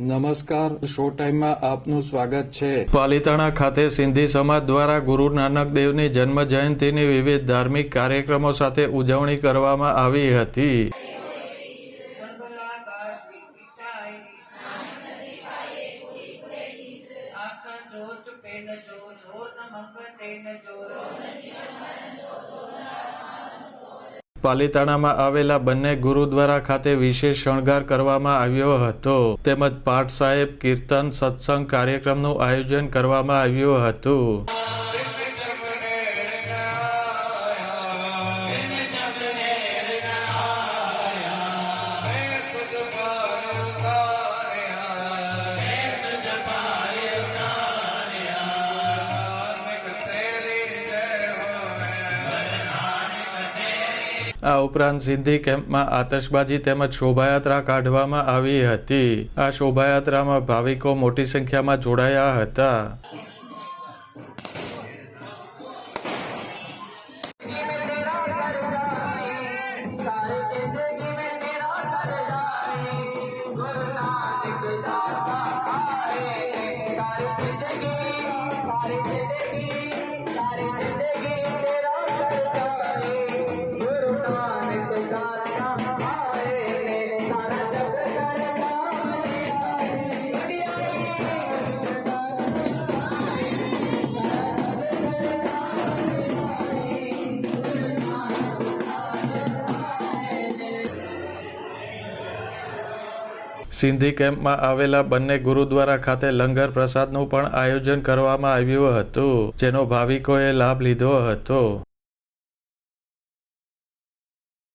નમસ્કાર શો ટાઈમમાં આપનું સ્વાગત છે. પાલીતાણા ખાતે સિંધી સમાજ દ્વારા ગુરુ નાનક દેવની જન્મ જયંતિની વિવિધ ધાર્મિક કાર્યક્રમો સાથે ઉજવણી કરવામાં આવી હતી. આખા જોત પેન જો જોત મંગ તેન જો. પાલીતાણામાં આવેલા બંને ગુરુદ્વારા ખાતે વિશેષ શણગાર કરવામાં આવ્યો હતો. તેમજ પાઠ સાહેબ કીર્તન સત્સંગ કાર્યક્રમનું આયોજન કરવામાં આવ્યું હતું. આ ઉપરાંત સિંધી કેમ્પમાં આતશબાજી તેમજ શોભાયાત્રા કાઢવામાં આવી હતી. આ શોભાયાત્રામાં ભાવિકો મોટી સંખ્યામાં જોડાયા હતા. સિંધી કેમ્પમાં આવેલા બંને ગુરુદ્વારા ખાતે લંગર પ્રસાદનું પણ આયોજન કરવામાં આવ્યું હતું, જેનો ભાવિકોએ લાભ લીધો હતો.